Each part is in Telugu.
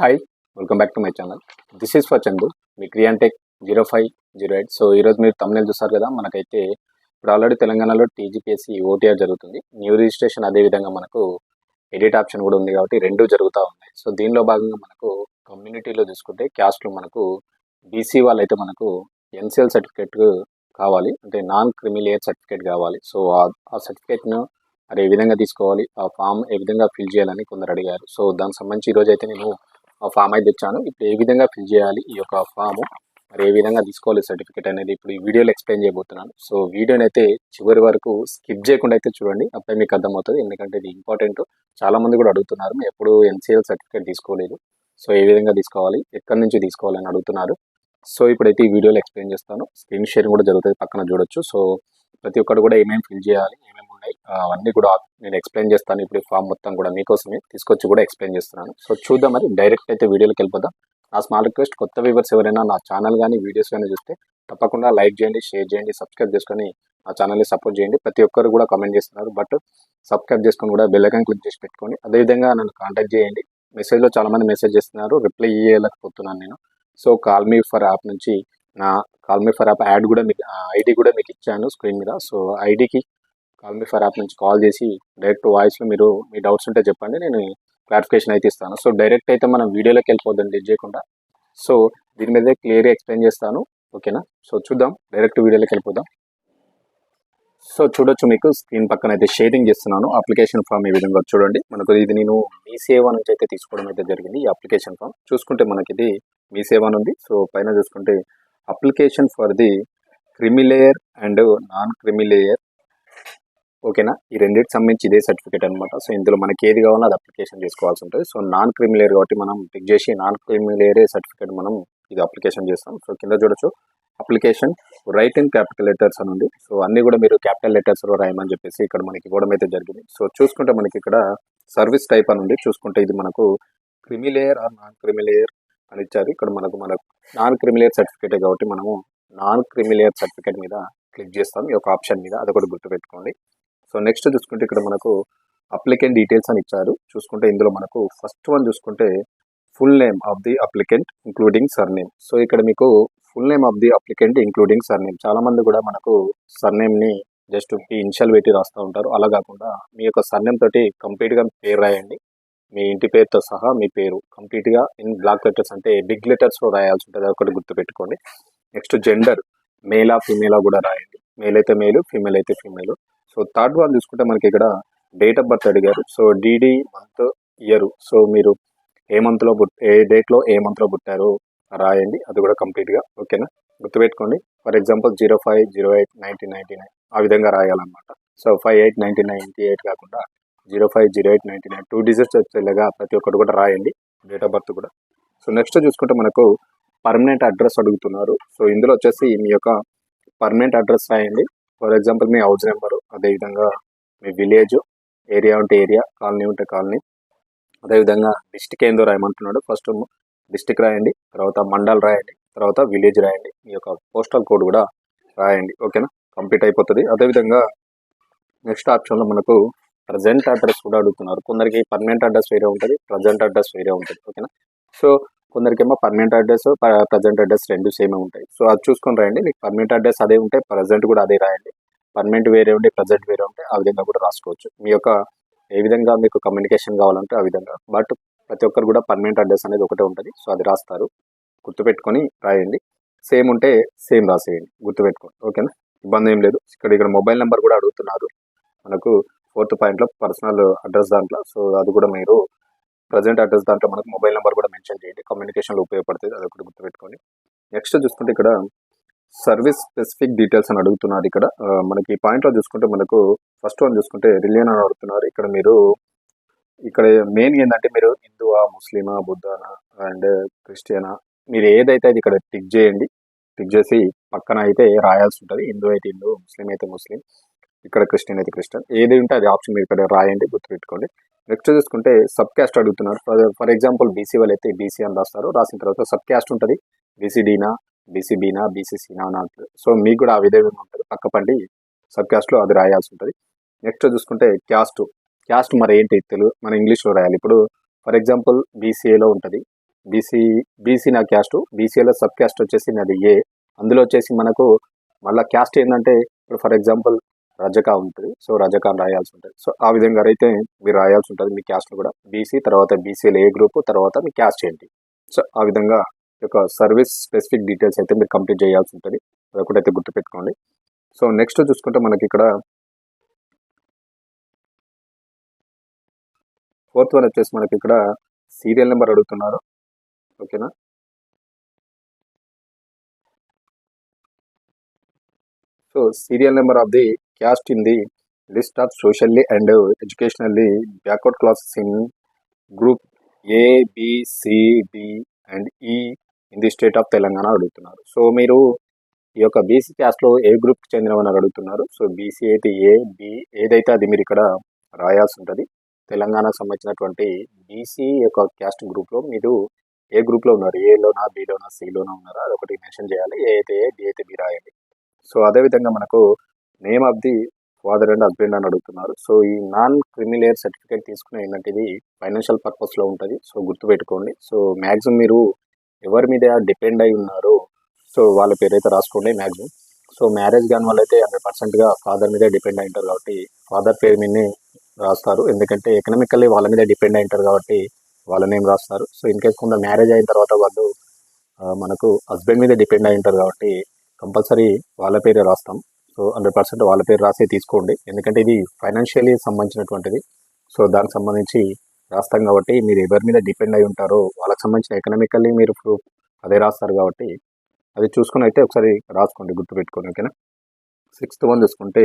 Hi welcome back to my channel this is for Chandu me క్రియాంటెక్ zero five zero eight so ఈరోజు మీరు తమిళ చూస్తారు కదా మనకైతే ఇప్పుడు ఆల్రెడీ తెలంగాణలో టీజీపీఎస్సీ ఓటీఆర్ జరుగుతుంది. న్యూ రిజిస్ట్రేషన్ అదేవిధంగా మనకు ఎడిట్ ఆప్షన్ కూడా ఉంది కాబట్టి రెండు జరుగుతూ ఉన్నాయి. సో దీనిలో భాగంగా మనకు కమ్యూనిటీలో చూసుకుంటే క్యాస్ట్లో మనకు బీసీ వాళ్ళైతే మనకు ఎన్సిఎల్ సర్టిఫికేట్ కావాలి. అంటే నాన్ క్రిమిలియర్ సర్టిఫికేట్ కావాలి. సో ఆ- సర్టిఫికేట్ను మరి ఏ విధంగా తీసుకోవాలి? ఆ ఫామ్ ఏ విధంగా ఫిల్ చేయాలని కొందరు అడిగారు. సో దానికి సంబంధించి ఈరోజు అయితే నేను ఫామ్ అయితే తెచ్చాను. ఇప్పుడు ఏ విధంగా ఫిల్ చేయాలి? ఈ యొక్క ఫామ్ మరి ఏ విధంగా తీసుకోవాలి? సర్టిఫికేట్ అనేది ఇప్పుడు ఈ వీడియోలో ఎక్స్ప్లెయిన్ చేయబోతున్నాను. సో వీడియోని అయితే చివరి వరకు స్కిప్ చేయకుండా అయితే చూడండి. అప్పుడే మీకు అర్థమవుతుంది. ఎందుకంటే ఇది ఇంపార్టెంట్. చాలా మంది కూడా అడుగుతున్నారు. ఎప్పుడు ఎన్సీఎల్ సర్టిఫికేట్ తీసుకోలేదు. సో ఏ విధంగా తీసుకోవాలి? ఎక్కడి నుంచి తీసుకోవాలని అడుగుతున్నారు. సో ఇప్పుడైతే ఈ వీడియోలో ఎక్స్ప్లెయిన్ చేస్తాను. స్క్రీన్ షేరింగ్ కూడా జరుగుతుంది. పక్కన చూడొచ్చు. సో ప్రతి ఒక్కరు కూడా ఏమేమి ఫిల్ చేయాలి ఏమేమి ఉన్నాయి అవన్నీ కూడా నేను ఎక్స్ప్లెయిన్ చేస్తాను. ఇప్పుడు ఫామ్ మొత్తం కూడా మీకోసమే తీసుకొచ్చి కూడా ఎక్స్ప్లెయిన్ చేస్తున్నాను. సో చూద్దాం మరి. డైరెక్ట్ అయితే వీడియోలోకి వెళ్ళిపోదాం. నా స్మాల్ రిక్వెస్ట్ కొత్త వ్యూవర్స్ ఎవరైనా నా ఛానల్ కానీ వీడియోస్ కానీ చూస్తే తప్పకుండా లైక్ చేయండి షేర్ చేయండి సబ్స్క్రైబ్ చేసుకొని నా ఛానల్ని సపోర్ట్ చేయండి. ప్రతి ఒక్కరు కూడా కమెంట్ చేస్తున్నారు. బట్ సబ్స్క్రైబ్ చేసుకొని కూడా బెల్ క్లిక్ చేసి పెట్టుకోండి అదేవిధంగా నన్ను కాంటాక్ట్ చేయండి. మెసేజ్లో చాలా మంది మెసేజ్ చేస్తున్నారు. రిప్లై ఇవ్వలేకపోతున్నాను నేను. So call me for app నుంచి నా call me for app add కూడా మీకు ఐడి కూడా మీకు ఇచ్చాను స్క్రీన్ మీద. సో ఐడికి కాల్ మీ ఫర్ యాప్ నుంచి కాల్ చేసి డైరెక్ట్ వాయిస్లో మీరు మీ డౌట్స్ ఉంటే చెప్పండి నేను క్లారిఫికేషన్ అయితే ఇస్తాను. సో డైరెక్ట్ అయితే మనం వీడియోలోకి వెళ్ళిపోద్దండి చేయకుండా. సో దీని మీద క్లియర్గా ఎక్స్ప్లెయిన్ చేస్తాను. ఓకేనా సో చూద్దాం. డైరెక్ట్ వీడియోలోకి వెళ్ళిపోదాం. సో చూడొచ్చు మీకు స్క్రీన్ పక్కన అయితే షేరింగ్ చేస్తున్నాను. అప్లికేషన్ ఫామ్ ఈ విధంగా చూడండి. మనకు ఇది నేను మీ సేవ నుంచి అయితే తీసుకోవడం అయితే జరిగింది ఈ అప్లికేషన్ ఫామ్ చూసుకుంటే మనకి ఇది మీ సేవ అని ఉంది. సో పైన చూసుకుంటే application for the creamy layer and non creamy layer ఓకేనా? ఈ రెండింటికి సంబంధించి ఇదే సర్టిఫికేట్ అనమాట సో ఇందులో మనకి ఏది కావాలో అది అప్లికేషన్ చేసుకోవాల్సి ఉంటుంది. సో నాన్ క్రిమిలేయర్ కాబట్టి మనం టిక్ చేసి నాన్ క్రిమిలేయరే సర్టిఫికేట్ మనం ఇది అప్లికేషన్ చేస్తాం. సో కింద చూడొచ్చు. Application write in capital letters అని ఉంది. సో అన్ని కూడా మీరు క్యాపిటల్ లెటర్స్లో రాయమని చెప్పేసి ఇక్కడ మనకి ఇవ్వడం అయితే జరిగింది. సో చూసుకుంటే మనకి ఇక్కడ సర్వీస్ టైప్ అని ఉంది. చూసుకుంటే ఇది మనకు క్రిమిలేయర్ ఆర్ నాన్ క్రిమిలేయర్ అని ఇచ్చారు ఇక్కడ మనకు మనకు నాన్ క్రిమిలేయర్ సర్టిఫికేట్ కాబట్టి మనము నాన్ క్రిమిలియర్ సర్టిఫికేట్ మీద క్లిక్ చేస్తాం. ఈ యొక్క ఆప్షన్ మీద అది కూడా గుర్తుపెట్టుకోండి. సో నెక్స్ట్ చూసుకుంటే ఇక్కడ మనకు అప్లికెంట్ డీటెయిల్స్ అని ఇచ్చారు. చూసుకుంటే ఇందులో మనకు ఫస్ట్ వన్ చూసుకుంటే full name of the applicant including surname so ఇక్కడ మీకు full name of the applicant including surname చాలా మంది కూడా మనకు సర్ నేమ్ని జస్ట్ ఇన్షియల్ పెట్టి రాస్తూ ఉంటారు. అలా కాకుండా మీ యొక్క సర్ నేమ్ తోటి కంప్లీట్గా గా పేరు రాయండి. మీ ఇంటి పేరుతో సహా మీ పేరు కంప్లీట్గా ఇన్ బ్లాక్ లెటర్స్ అంటే బిగ్ లెటర్స్లో రాయాల్సి ఉంటుంది. అది ఒకటి గుర్తుపెట్టుకోండి. నెక్స్ట్ జెండర్ మేలా ఫీమేలా కూడా రాయండి. మేల్ అయితే మేలు ఫీమేల్ అయితే ఫీమేల్ సో థర్డ్ వన్ చూసుకుంటే మనకి ఇక్కడ డేట్ ఆఫ్ బర్త్ అడిగారు. So DD month year so మీరు ఏ మంత్లో పుట్ ఏ డేట్లో ఏ మంత్లో పుట్టారో రాయండి. అది కూడా కంప్లీట్గా ఓకేనా? గుర్తుపెట్టుకోండి. For example zero five zero eight nineteen ninety nine ఆ విధంగా రాయాలన్నమాట. So five eight nineteen ninety eight కాకుండా zero five zero eight ninety nine two digits వచ్చేలాగా ప్రతి ఒక్కటి కూడా రాయండి డేట్ ఆఫ్ బర్త్ కూడా. సో నెక్స్ట్ చూసుకుంటే మనకు పర్మనెంట్ అడ్రస్ అడుగుతున్నారు. సో ఇందులో వచ్చేసి మీ యొక్క పర్మనెంట్ అడ్రస్ రాయండి. ఫర్ ఎగ్జాంపుల్ మీ హౌస్ నెంబరు అదేవిధంగా మీ విలేజ్ ఏరియా ఉంటే ఏరియా కాలనీ ఉంటే కాలనీ అదేవిధంగా డిస్టిక్ ఏందో రాయమంటున్నాడు. ఫస్ట్ డిస్టిక్ రాయండి తర్వాత మండల్ రాయండి తర్వాత విలేజ్ రాయండి. మీ యొక్క పోస్టల్ కోడ్ కూడా రాయండి. ఓకేనా కంప్లీట్ అయిపోతుంది. అదేవిధంగా నెక్స్ట్ ఆప్షన్లో మనకు ప్రజెంట్ అడ్రస్ కూడా అడుగుతున్నారు. కొందరికి పర్మనెంట్ అడ్రస్ వేరే ఉంటుంది ప్రజెంట్ అడ్రస్ వేరే ఉంటుంది. ఓకేనా సో కొందరికేమో పర్మనెంట్ అడ్రస్ ప్రజెంట్ అడ్రస్ రెండు సేమే ఉంటాయి. సో అది చూసుకొని రాయండి. మీకు పర్మనెంట్ అడ్రస్ అదే ఉంటే ప్రజెంట్ కూడా అదే రాయండి. పర్మనెంట్ వేరే ఉంటే ప్రజెంట్ వేరే ఉంటే ఆ విధంగా కూడా రాసుకోవచ్చు. మీ యొక్క ఏ విధంగా మీకు కమ్యూనికేషన్ కావాలంటే ఆ విధంగా. బట్ ప్రతి ఒక్కరు కూడా పర్మనెంట్ అడ్రస్ అనేది ఒకటే ఉంటుంది. సో అది రాస్తారు. గుర్తుపెట్టుకొని రాయండి. సేమ్ ఉంటే సేమ్ రాసేయండి. గుర్తుపెట్టుకోండి. ఓకేనా ఇబ్బంది ఏం లేదు. ఇక్కడ ఇక్కడ మొబైల్ నెంబర్ కూడా అడుగుతున్నారు. మనకు ఫోర్త్ పాయింట్లో పర్సనల్ అడ్రస్ దాంట్లో. సో అది కూడా మీరు ప్రజెంట్ అడ్రస్ దాంట్లో మనకు మొబైల్ నెంబర్ కూడా మెన్షన్ చేయండి. కమ్యూనికేషన్లో ఉపయోగపడుతుంది. అది ఒకటి గుర్తుపెట్టుకోండి. నెక్స్ట్ చూసుకుంటే ఇక్కడ సర్వీస్ స్పెసిఫిక్ డీటెయిల్స్ అని అడుగుతున్నారు ఇక్కడ. మనకి ఈ పాయింట్లో చూసుకుంటే మనకు ఫస్ట్ వన్ చూసుకుంటే రిలియన్ అని అడుగుతున్నారు. ఇక్కడ మీరు ఇక్కడ మెయిన్ ఏంటంటే మీరు హిందువా ముస్లిమా బుద్ధానా అండ్ క్రిస్టియనా మీరు ఏదైతే అది ఇక్కడ టిక్ చేయండి టిక్ చేసి పక్కన అయితే రాయాల్సి ఉంటుంది. హిందూ అయితే హిందూ ముస్లిం అయితే ముస్లిం. ఇక్కడ క్రిస్టియన్ అయితే క్రిస్టియన్. ఏది ఉంటే అది ఆప్షన్ మీరు ఇక్కడ రాయండి గుర్తుపెట్టుకోండి నెక్స్ట్ చూసుకుంటే సబ్ క్యాస్ట్ అడుగుతున్నారు. ఫర్ ఫర్ ఎగ్జాంపుల్ బీసీ వాళ్ళు అయితే బీసీ అని రాస్తారు. రాసిన తర్వాత సబ్ క్యాస్ట్ ఉంటుంది బీసీడీనా బీసీబీనా బీసీసీనా అని అంటారు. సో మీకు కూడా ఆ విధంగా ఉంటుంది. పక్కపండి. సబ్ క్యాస్ట్లో అది రాయాల్సి ఉంటుంది. నెక్స్ట్ చూసుకుంటే క్యాస్ట్. క్యాస్ట్ మరి ఏంటి? తెలుగు మన ఇంగ్లీష్లో రాయాలి. ఇప్పుడు ఫర్ ఎగ్జాంపుల్ బీసీఏలో ఉంటుంది. బీసీ బీసీ నా క్యాస్ట్. బీసీఏలో సబ్ క్యాస్ట్ వచ్చేసి నాది ఏ? అందులో వచ్చేసి మనకు మళ్ళీ క్యాస్ట్ ఏంటంటే ఇప్పుడు ఫర్ ఎగ్జాంపుల్ రజక ఉంటుంది. సో రజక రాయాల్సి ఉంటుంది. సో ఆ విధంగా అయితే మీరు రాయాల్సి ఉంటుంది మీ క్యాస్ట్ కూడా. బీసీ తర్వాత బీసీ ఏ గ్రూప్ తర్వాత మీ క్యాస్ట్ ఏంటి? సో ఆ విధంగా యొక్క సర్వీస్ స్పెసిఫిక్ డీటెయిల్స్ అయితే మీరు కంప్లీట్ చేయాల్సి ఉంటుంది. అదొకటి అయితే గుర్తుపెట్టుకోండి. సో నెక్స్ట్ చూసుకుంటే మనకి ఇక్కడ ఫోర్త్ వన్ వచ్చేసి మనకి ఇక్కడ సీరియల్ నెంబర్ అడుగుతున్నారు. ఓకేనా so serial number of the caste in the list of socially and educationally backward classes in group A BCD and E in the state of Telangana అడుగుతున్నారు. సో మీరు ఈ యొక్క బీసీ క్యాస్ట్లో ఏ గ్రూప్కి చెందినవని అడుగుతున్నారు? సో బీసీ అయితే ఏ బి ఏదైతే అది మీరు ఇక్కడ రాయాల్సి ఉంటుంది తెలంగాణకు సంబంధించినటువంటి బీసీ యొక్క క్యాస్ట్ గ్రూప్లో మీరు ఏ గ్రూప్లో ఉన్నారు? ఏలోనా బీలోనా సిలోనా ఉన్నారా? అదొకటి మెన్షన్ చేయాలి. ఏ అయితే ఏ బి అయితే బి రాయండి. సో అదేవిధంగా మనకు name of the father and husband అని అడుగుతున్నారు. సో ఈ నాన్ క్రిమిలేయర్ సర్టిఫికేట్ తీసుకునే ఏంటంటే ఫైనాన్షియల్ పర్పస్లో ఉంటుంది. సో గుర్తుపెట్టుకోండి. సో మ్యాక్సిమం మీరు ఎవరి మీద డిపెండ్ అయి ఉన్నారో సో వాళ్ళ పేరు అయితే రాసుకోండి మ్యాక్సిమం సో మ్యారేజ్ కాని వాళ్ళైతే హండ్రెడ్ పర్సెంట్గా ఫాదర్ మీదే డిపెండ్ అయి ఉంటారు కాబట్టి ఫాదర్ పేరు మీదనే రాస్తారు. ఎందుకంటే ఎకనామికల్లీ వాళ్ళ మీద డిపెండ్ అయి ఉంటారు కాబట్టి వాళ్ళ నేమ్ రాస్తారు. సో ఇన్ కేస్ కొంత మ్యారేజ్ అయిన తర్వాత వాళ్ళు మనకు హస్బెండ్ మీద డిపెండ్ అయి ఉంటారు కాబట్టి కంపల్సరీ వాళ్ళ పేరే రాస్తాం. సో హండ్రెడ్ పర్సెంట్ వాళ్ళ పేరు రాసే తీసుకోండి. ఎందుకంటే ఇది ఫైనాన్షియలీ సంబంధించినటువంటిది. సో దానికి సంబంధించి రాస్తాం కాబట్టి మీరు ఎవరి మీద డిపెండ్ అయి ఉంటారో వాళ్ళకి సంబంధించిన ఎకనామికల్లీ మీరు ప్రూఫ్ అదే రాస్తారు కాబట్టి అది చూసుకుని అయితే ఒకసారి రాసుకోండి గుర్తుపెట్టుకోండి ఓకేనా? సిక్స్త్ వన్ చూసుకుంటే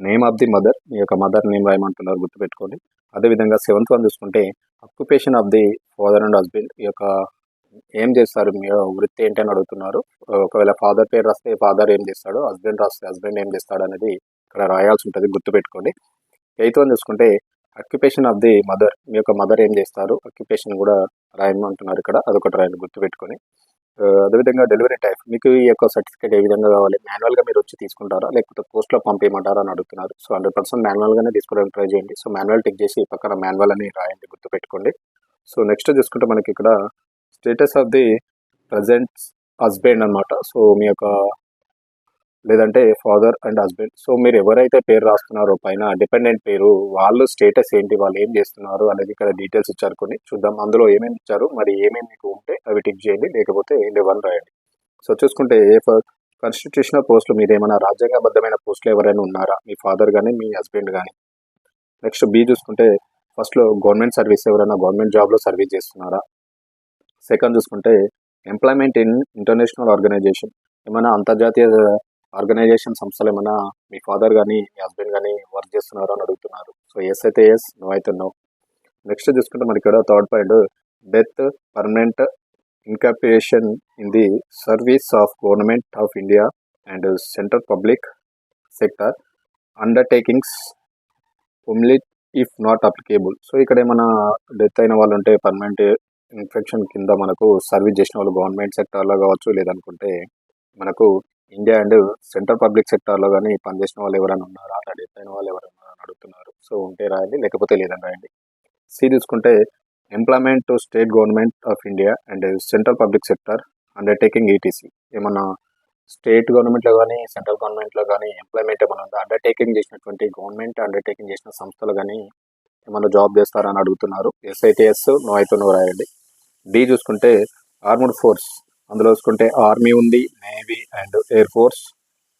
నేమ్ ఆఫ్ ది మదర్ మీ యొక్క మదర్ నేమ్ రాయమంటున్నారు గుర్తుపెట్టుకోండి. అదేవిధంగా సెవెంత్ వన్ చూసుకుంటే occupation of the father and husband ఈ యొక్క ఏం చేస్తారు? మీ వృత్తి ఏంటని అడుగుతున్నారు. ఒకవేళ ఫాదర్ పేరు రాస్తే ఫాదర్ ఏం చేస్తాడు? హస్బెండ్ రాస్తే హస్బెండ్ ఏం చేస్తాడు అనేది ఇక్కడ రాయాల్సి ఉంటుంది. గుర్తుపెట్టుకోండి. ఎయిత్ వన్ చూసుకుంటే అక్యుపేషన్ ఆఫ్ ది మదర్ మీ యొక్క మదర్ ఏం చేస్తారు? అక్యుపేషన్ కూడా రాయమంటున్నారు ఇక్కడ. అదొకటి రాయండి. గుర్తుపెట్టుకొని. అదేవిధంగా డెలివరీ టైప్ మీకు ఈ యొక్క సర్టిఫికేట్ ఏ విధంగా కావాలి? మాన్యువల్గా మీరు వచ్చి తీసుకుంటారా? లేకపోతే పోస్ట్లో పంపించమంటారా అని అడుగుతున్నారు. సో హండ్రెడ్ పర్సెంట్ మాన్యువల్గానే తీసుకోవడానికి ట్రై చేయండి. సో మాన్యువల్ టిక్ చేసి పక్కన మాన్యువల్ అని రాయండి. గుర్తుపెట్టుకోండి. సో నెక్స్ట్ చూసుకుంటే మనకి ఇక్కడ status of the present husband అన్నమాట. సో మీ యొక్క లేదంటే ఫాదర్ అండ్ హస్బెండ్ సో మీరు ఎవరైతే పేరు రాస్తున్నారో పైన డిపెండెంట్ పేరు వాళ్ళు స్టేటస్ ఏంటి వాళ్ళు ఏం చేస్తున్నారు అనేది ఇక్కడ డీటెయిల్స్ ఇచ్చారు కొన్ని. చూద్దాం అందులో ఏమేమి ఇచ్చారు మరి ఏమేమి మీకు ఉంటే అవి టిక్ చేయండి లేకపోతే వన్ రాయండి. సో చూసుకుంటే ఏ కాన్స్టిట్యూషనల్ పోస్టులు మీరు ఏమైనా రాజ్యాంగబద్ధమైన పోస్టులు ఎవరైనా ఉన్నారా? మీ ఫాదర్ కానీ మీ హస్బెండ్ కానీ నెక్స్ట్ బి చూసుకుంటే ఫస్ట్లో గవర్నమెంట్ సర్వీస్ ఎవరైనా గవర్నమెంట్ జాబ్లో సర్వీస్ చేస్తున్నారా? సెకండ్ చూసుకుంటే ఎంప్లాయ్మెంట్ ఇన్ ఇంటర్నేషనల్ ఆర్గనైజేషన్ ఏమైనా అంతర్జాతీయ ఆర్గనైజేషన్ సంస్థలు ఏమైనా మీ ఫాదర్ కానీ మీ హస్బెండ్ కానీ వర్క్ చేస్తున్నారో అని అడుగుతున్నారు. సో ఎస్ అయితే ఎస్ నో అయితే నో నెక్స్ట్ చూసుకుంటే మనకి ఇక్కడ third point death permanent incapacitation in the service of government of India and central public sector undertakings only if not applicable so ఇక్కడ ఏమైనా డెత్ అయిన వాళ్ళు ఉంటే పర్మనెంట్ ఇన్ఫెక్షన్ కింద మనకు సర్వీస్ చేసిన వాళ్ళు గవర్నమెంట్ సెక్టార్లో కావచ్చు లేదనుకుంటే మనకు ఇండియా అండ్ సెంట్రల్ పబ్లిక్ సెక్టార్లో కానీ పనిచేసిన వాళ్ళు ఎవరైనా ఉన్నారా? అలా డెత్ అయిన వాళ్ళు ఎవరైనా అడుగుతున్నారు. సో ఉంటే రాయండి లేకపోతే లేదని రాయండి. సి తీసుకుంటే employment to state government of India and central public sector undertaking ETC ఏమన్నా స్టేట్ గవర్నమెంట్లో కానీ సెంట్రల్ గవర్నమెంట్లో కానీ ఎంప్లాయ్మెంట్ ఏమైనా ఉందా? అండర్టేకింగ్ చేసినటువంటి గవర్నమెంట్ అండర్టేకింగ్ చేసిన సంస్థలు కానీ ఏమైనా జాబ్ చేస్తారా అని అడుగుతున్నారు. ఎస్ అయితే నో అయితే నో రాయండి. డి చూసుకుంటే ఆర్మ్డ్ ఫోర్స్ అందులో చూసుకుంటే ఆర్మీ ఉంది navy and air force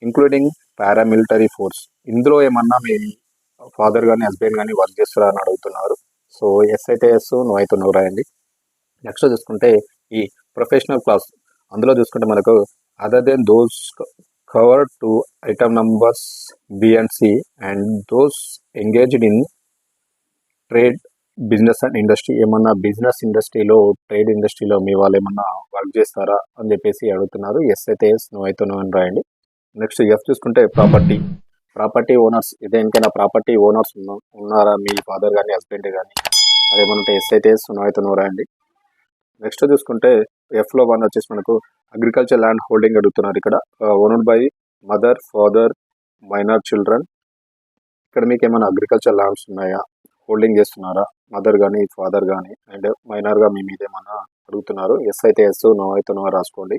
including paramilitary force ఇందులో ఏమన్నా మీ ఫాదర్ కానీ హస్బెండ్ కానీ వర్క్ చేస్తారా అని అడుగుతున్నారు. సో ఎస్ అయితే ఎస్ నో అయితే నో రాయండి. నెక్స్ట్ చూసుకుంటే ఈ ప్రొఫెషనల్ క్లాస్ అందులో చూసుకుంటే మనకు other than those cover to item numbers B and C and those engaged in trade business and industry ఏమన్నా బిజినెస్ ఇండస్ట్రీలో ట్రేడ్ ఇండస్ట్రీలో మీ వాళ్ళు ఏమన్నా వర్క్ చేస్తారా అని చెప్పేసి అడుగుతున్నారు. ఎస్ అయితే ఎస్ నో అయితే నో అని రాయండి. నెక్స్ట్ ఎఫ్ చూసుకుంటే ప్రాపర్టీ ప్రాపర్టీ ఓనర్స్ దేనికైనా ప్రాపర్టీ ఓనర్స్ ఉన్నారా? మీ ఫాదర్ కానీ హస్బెండ్ కానీ అదేమన్నా ఉంటే ఎస్ అయితే ఎస్ నో అయితే నో రాయండి. నెక్స్ట్ చూసుకుంటే ఎఫ్లో వన్ వచ్చేసి మనకు అగ్రికల్చర్ ల్యాండ్ హోల్డింగ్ అడుగుతున్నారు ఇక్కడ. Owner by mother father minor children ఇక్కడ మీకు ఏమైనా అగ్రికల్చర్ ల్యాండ్స్ ఉన్నాయా? హోల్డింగ్ చేస్తున్నారా? మదర్ కానీ ఫాదర్ కానీ అండ్ మైనర్గా మీ మీద ఏమన్నా అడుగుతున్నారు? ఎస్ అయితే ఎస్ నో అయితే నో రాసుకోండి.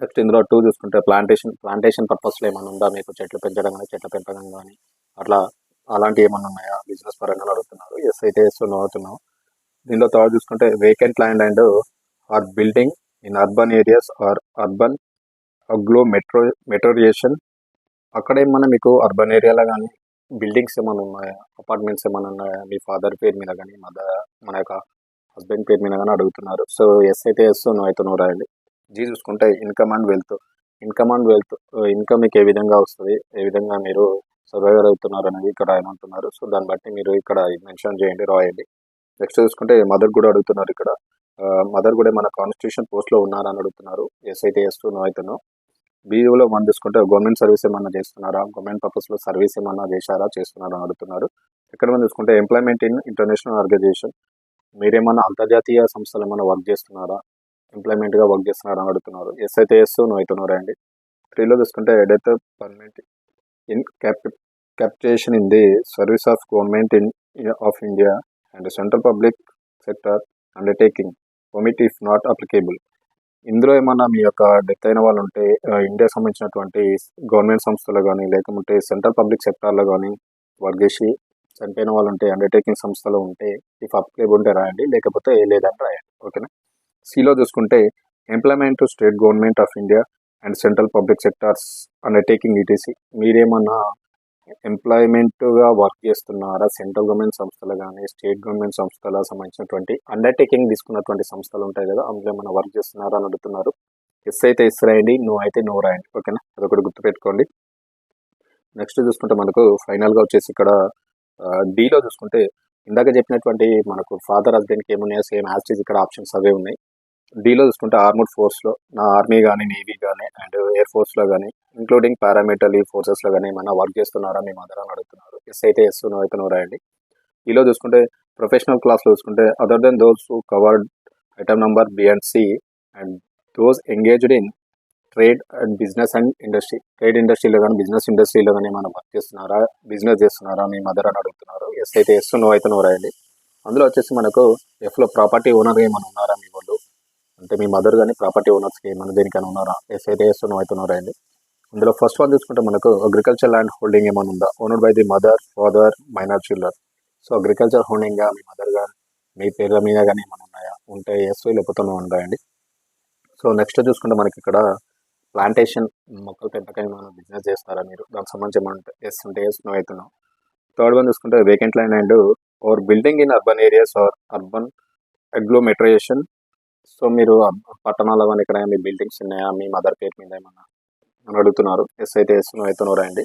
నెక్స్ట్ ఇందులో టూ చూసుకుంటే ప్లాంటేషన్ ప్లాంటేషన్ పర్పస్లో ఏమైనా ఉందా? మీకు చెట్లు పెంచడం కానీ చెట్లు పెంచడం కానీ అట్లా అలాంటివి ఏమైనా ఉన్నాయా? బిజినెస్ పరంగా అడుగుతున్నారు. ఎస్ అయితే ఎస్ నో అవుతున్నావు దీనిలో తర్వాత చూసుకుంటే vacant land and or building in urban areas or urban agglomeration. అక్కడ ఏమన్నా మీకు అర్బన్ ఏరియాలో కానీ బిల్డింగ్స్ ఏమైనా ఉన్నాయా? అపార్ట్మెంట్స్ ఏమైనా ఉన్నాయా? మీ ఫాదర్ పేరు మీద కానీ మదర్ మన యొక్క హస్బెండ్ పేరు మీద కానీ అడుగుతున్నారు. సో ఎస్ అయితే ఎస్ నో అయితే నువ్వు రాయాలి. జీ చూసుకుంటే income and wealth. Income and wealth income మీకు ఏ విధంగా వస్తుంది? ఏ విధంగా మీరు సర్వైవర్ అవుతున్నారు అనేది ఇక్కడ రాయమంటున్నారు సో దాన్ని బట్టి మీరు ఇక్కడ మెన్షన్ చేయండి రాయండి. నెక్స్ట్ చూసుకుంటే మదర్ కూడా అడుగుతున్నారు ఇక్కడ. మదర్ కూడా మన కాన్స్టిట్యూషన్ పోస్ట్లో ఉన్నారని అని అడుగుతున్నారు. ఎస్ అయితే ఎస్ నో అయితే బీఈఓలో మనం చూసుకుంటే గవర్నమెంట్ సర్వీస్ ఏమన్నా చేస్తున్నారా? గవర్నమెంట్ పర్పస్లో సర్వీస్ ఏమన్నా చేశారా? చేస్తున్నారా అడుగుతున్నారు. ఇక్కడ మనం చూసుకుంటే ఎంప్లాయ్మెంట్ ఇన్ ఇంటర్నేషనల్ ఆర్గనైజేషన్ మీరేమన్నా అంతర్జాతీయ సంస్థలు ఏమన్నా వర్క్ చేస్తున్నారా? ఎంప్లాయ్మెంట్గా వర్క్ చేస్తున్నారా అని అడుగుతున్నారు. ఎస్ అయితే ఎస్ నో అయితే త్రీలో చూసుకుంటే death permanent incapacitation in the service of government in of India and central public sector undertaking omit if not applicable ఇందులో ఏమన్నా మీ యొక్క డెత్ అయిన వాళ్ళు ఉంటే ఇండియాకి సంబంధించినటువంటి గవర్నమెంట్ సంస్థలు కానీ లేకుంటే సెంట్రల్ పబ్లిక్ సెక్టార్లో కానీ వర్క్ చేసి చనిపోయిన వాళ్ళు ఉంటే అండర్టేకింగ్ సంస్థలో ఉంటే ఇఫ్ అప్లికేబుల్ ఉంటే రాయండి లేకపోతే లేదని రాయండి. ఓకేనా సిలో చూసుకుంటే employment to state government of India and central public sectors undertaking ETC మీరేమన్నా ఎంప్లాయ్మెంట్గా వర్క్ చేస్తున్నారా? సెంట్రల్ గవర్నమెంట్ సంస్థలు కానీ స్టేట్ గవర్నమెంట్ సంస్థల సంబంధించినటువంటి అండర్టేకింగ్ తీసుకున్నటువంటి సంస్థలు ఉంటాయి కదా అందులో ఏమైనా వర్క్ చేస్తున్నారా అని అడుగుతున్నారు. ఎస్ అయితే ఎస్ రాయండి నో అయితే నో రాయండి. ఓకేనా? అదొకటి గుర్తుపెట్టుకోండి. నెక్స్ట్ చూసుకుంటే మనకు ఫైనల్గా వచ్చేసి ఇక్కడ డీలో చూసుకుంటే ఇందాక చెప్పినటువంటి మనకు ఫాదర్ హస్బెండ్కి ఏమున్నాయో సేమ్ యాజ్ ఇక్కడ ఆప్షన్స్ అవే ఉన్నాయి. డీలో చూసుకుంటే ఆర్మూడ్ ఫోర్స్లో నా ఆర్మీ కానీ నేవీ కానీ అండ్ ఎయిర్ ఫోర్స్లో కానీ ఇంక్లూడింగ్ పారామిలిటరీ ఫోర్సెస్లో కానీ ఏమైనా వర్క్ చేస్తున్నారా? మీ మదర్ అని అడుగుతున్నారు. ఎస్ అయితే ఎస్ నో అయితే నో రాయండి. ఈలో చూసుకుంటే ప్రొఫెషనల్ క్లాస్లో చూసుకుంటే other than those who covered item number B and C and those engaged in trade and business and industry. Trade ఇండస్ట్రీలో కానీ బిజినెస్ ఇండస్ట్రీలో కానీ ఏమైనా వర్క్ చేస్తున్నారా? బిజినెస్ చేస్తున్నారా? మీ మదర్ అని అడుగుతున్నారు. ఎస్ అయితే ఎస్ నో అయితే నో రాయండి. అందులో వచ్చేసి మనకు ఎఫ్లో ప్రాపర్టీ ఓనర్ ఏమైనా ఉన్నారా మీ వాళ్ళు? అంటే మీ మదర్ కానీ ప్రాపర్టీ ఓనర్స్కి ఏమైనా దేనికైనా ఉన్నారా? ఎస్ అయితే ఎస్ నో అయితే ఫస్ట్ వన్ చూసుకుంటే మనకు అగ్రికల్చర్ ల్యాండ్ హోల్డింగ్ ఏమైనా ఉందా? Owner by the mother father minor children so agriculture హోల్డింగ్గా మీ మదర్ కానీ మీ పేర్ల మీద కానీ ఏమైనా ఉన్నాయా? ఉంటే ఎస్ లేకపోతే ఉంటాయండి సో నెక్స్ట్ చూసుకుంటే మనకి ఇక్కడ ప్లాంటేషన్ మొక్కల పెంపకం ఏమైనా బిజినెస్ చేస్తారా మీరు? దానికి సంబంధించి ఏమైనా ఉంటే ఎస్ ఉంటే ఎస్ నో అవుతున్నాం థర్డ్ వన్ చూసుకుంటే vacant land and or building in urban areas or urban agglomeration so మీరు పట్టణాల పట్టణాల్లో కానీ ఇక్కడ మీ బిల్డింగ్స్ ఉన్నాయా? మీ మదర్ పేరు మీద ఏమన్నా అని అడుగుతున్నారు. ఎస్ అయితే ఎస్ నో అయితే నో రాయండి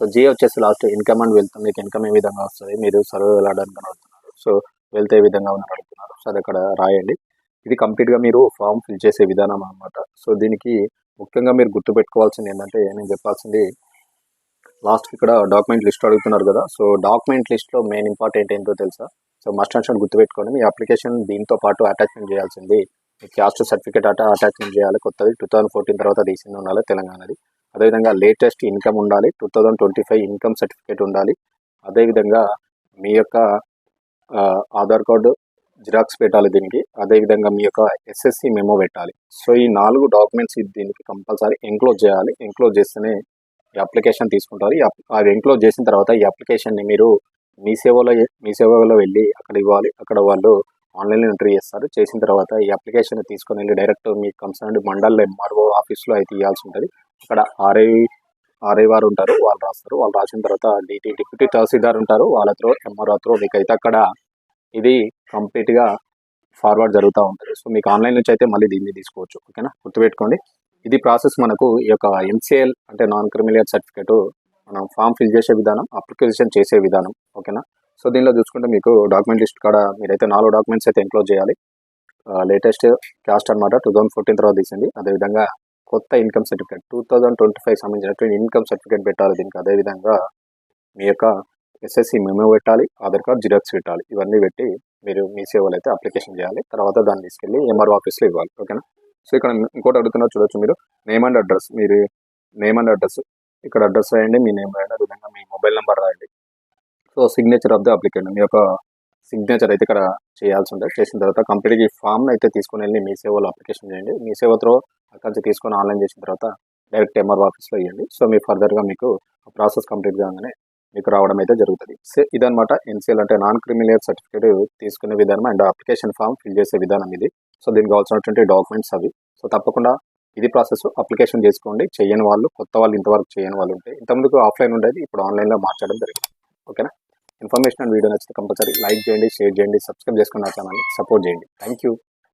సో జీ వచ్చేసి లాస్ట్ ఇన్కమ్ అండ్ వెళ్తుంది మీకు ఇన్కమ్ ఏ విధంగా వస్తుంది? మీరు సర్వే వెళ్ళడానికి అడుగుతున్నారు. సో వెళ్తే ఏ విధంగా ఉందని అడుగుతున్నారు. సో అది అక్కడ రాయండి. ఇది కంప్లీట్గా మీరు ఫామ్ ఫిల్ చేసే విధానం అనమాట సో దీనికి ముఖ్యంగా మీరు గుర్తుపెట్టుకోవాల్సింది ఏంటంటే నేను చెప్పాల్సింది లాస్ట్ ఇక్కడ డాక్యుమెంట్ లిస్ట్ అడుగుతున్నారు కదా. సో డాక్యుమెంట్ లిస్ట్లో మెయిన్ ఇంపార్టెంట్ ఏంటో తెలుసా? సో మస్ట్ అండ్ షుడ్ గుర్తుపెట్టుకోండి. మీ అప్లికేషన్ దీంతో పాటు అటాచ్మెంట్ చేయాల్సింది. మీ క్యాస్ట్ సర్టిఫికేట్ అట అటాచ్మెంట్ చేయాలి. కొత్తది టూ థౌసండ్ ఫోర్టీన్ తర్వాత తీసింది ఉండాలి తెలంగాణది. అదేవిధంగా లేటెస్ట్ ఇన్కమ్ ఉండాలి. Two thousand twenty five income certificate ఉండాలి. అదేవిధంగా మీ యొక్క ఆధార్ కార్డు జిరాక్స్ పెట్టాలి దీనికి. అదేవిధంగా మీ యొక్క ఎస్ఎస్సి మెమో పెట్టాలి. సో ఈ నాలుగు డాక్యుమెంట్స్ దీనికి కంపల్సరీ ఎంక్లోజ్ చేయాలి. ఎంక్లోజ్ చేస్తేనే అప్లికేషన్ తీసుకుంటారు. ఈ అది ఎంక్లోజ్ చేసిన తర్వాత ఈ అప్లికేషన్ని మీరు మీ సేవలో మీ సేవలో వెళ్ళి అక్కడ ఇవ్వాలి. అక్కడ వాళ్ళు ఆన్లైన్లో ఎంట్రీ చేస్తారు. చేసిన తర్వాత ఈ అప్లికేషన్ తీసుకొని వెళ్ళి డైరెక్ట్ మీ కన్సర్న్ మండల్ ఎంఆర్ఓ ఆఫీస్లో అయితే ఇవ్వాల్సి ఉంటుంది. అక్కడ ఆర్ఐ ఆర్ఐ వారు ఉంటారు. వాళ్ళు రాస్తారు. వాళ్ళు రాసిన తర్వాత డిటి డిప్యూటీ తహసీల్దార్ ఉంటారు. వాళ్ళ త్రో ఎంఆర్ఓ త్రో మీకు అయితే అక్కడ ఇది కంప్లీట్గా ఫార్వర్డ్ జరుగుతూ ఉంటుంది. సో మీకు ఆన్లైన్ నుంచి అయితే మళ్ళీ దీన్ని తీసుకోవచ్చు. ఓకేనా? గుర్తుపెట్టుకోండి. ఇది ప్రాసెస్ మనకు ఈ యొక్క ఎంసీఎల్ అంటే నాన్ క్రిమిలియర్ సర్టిఫికేట్ మనం ఫామ్ ఫిల్ చేసే విధానం అప్లికేషన్ చేసే విధానం ఓకేనా? సో దీనిలో చూసుకుంటే మీకు డాక్యుమెంట్ లిస్ట్ కాడ మీరైతే నాలుగు డాక్యుమెంట్స్ అయితే ఎంక్లోజ్ చేయాలి. లేటెస్ట్ క్యాస్ట్ అనమాట టూ థౌసండ్ ఫోర్టీన్ తర్వాత తీసింది. అదేవిధంగా కొత్త income certificate two thousand twenty five సంబంధించినటువంటి ఇన్కమ్ సర్టిఫికేట్ పెట్టాలి దీనికి. అదేవిధంగా మీ యొక్క ఎస్ఎస్సి మెమో పెట్టాలి ఆధార్ కార్డ్ జిరాక్స్ పెట్టాలి. ఇవన్నీ పెట్టి మీరు మీ సేవలు అయితే అప్లికేషన్ చేయాలి. తర్వాత దాన్ని తీసుకెళ్ళి ఎంఆర్ఓ ఆఫీస్లో ఇవ్వాలి ఓకేనా? సో ఇక్కడ ఇంకోటి అడుగుతున్నారు చూడొచ్చు మీరు. నేమ్ అండ్ అడ్రస్ మీరు నేమ్ అండ్ అడ్రస్ ఇక్కడ అడ్రస్ రాయండి మీ నేమ్ రాయండి అదేవిధంగా మీ మొబైల్ నెంబర్ రాయండి. So signature of the applicant మీ యొక్క సిగ్నేచర్ అయితే ఇక్కడ చేయాల్సి ఉంటుంది చేసిన తర్వాత కంప్లీట్గా ఈ ఫామ్ అయితే తీసుకుని వెళ్ళి మీ సేవలో అప్లికేషన్ చేయండి. మీ సేవ త్రో అక్కడి నుంచి తీసుకొని ఆన్లైన్ చేసిన తర్వాత డైరెక్ట్ ఎంఆర్ ఆఫీస్లో ఇవ్వండి. సో మీ ఫర్దర్గా మీకు ప్రాసెస్ కంప్లీట్ కాగానే మీకు రావడం అయితే జరుగుతుంది. సో ఇదనమాట ఎన్సీఎల్ అంటే నాన్ క్రిమినల్ సర్టిఫికేట్ తీసుకునే విధానం అండ్ అప్లికేషన్ ఫామ్ ఫిల్ చేసే విధానం ఇది. సో దీనికి కావాల్సినటువంటి డాక్యుమెంట్స్ అవి. సో తప్పకుండా ఇది ప్రాసెస్ అప్లికేషన్ చేసుకోండి. చేయని వాళ్ళు కొత్త వాళ్ళు ఇంతవరకు చేయని వాళ్ళు ఉంటే ఇంతకుముందుకు ఆఫ్లైన్ ఉండేది ఇప్పుడు ఆన్లైన్లో మార్చడం జరిగింది. ఓకేనా? ఇన్ఫర్మేషన్ అండ్ వీడియో నచ్చితే కంపల్సరీ లైక్ చేయండి షేర్ చేయండి సబ్స్క్రైబ్ చేసుకున్న ఛానల్ సపోర్ట్ చేయండి. Thank you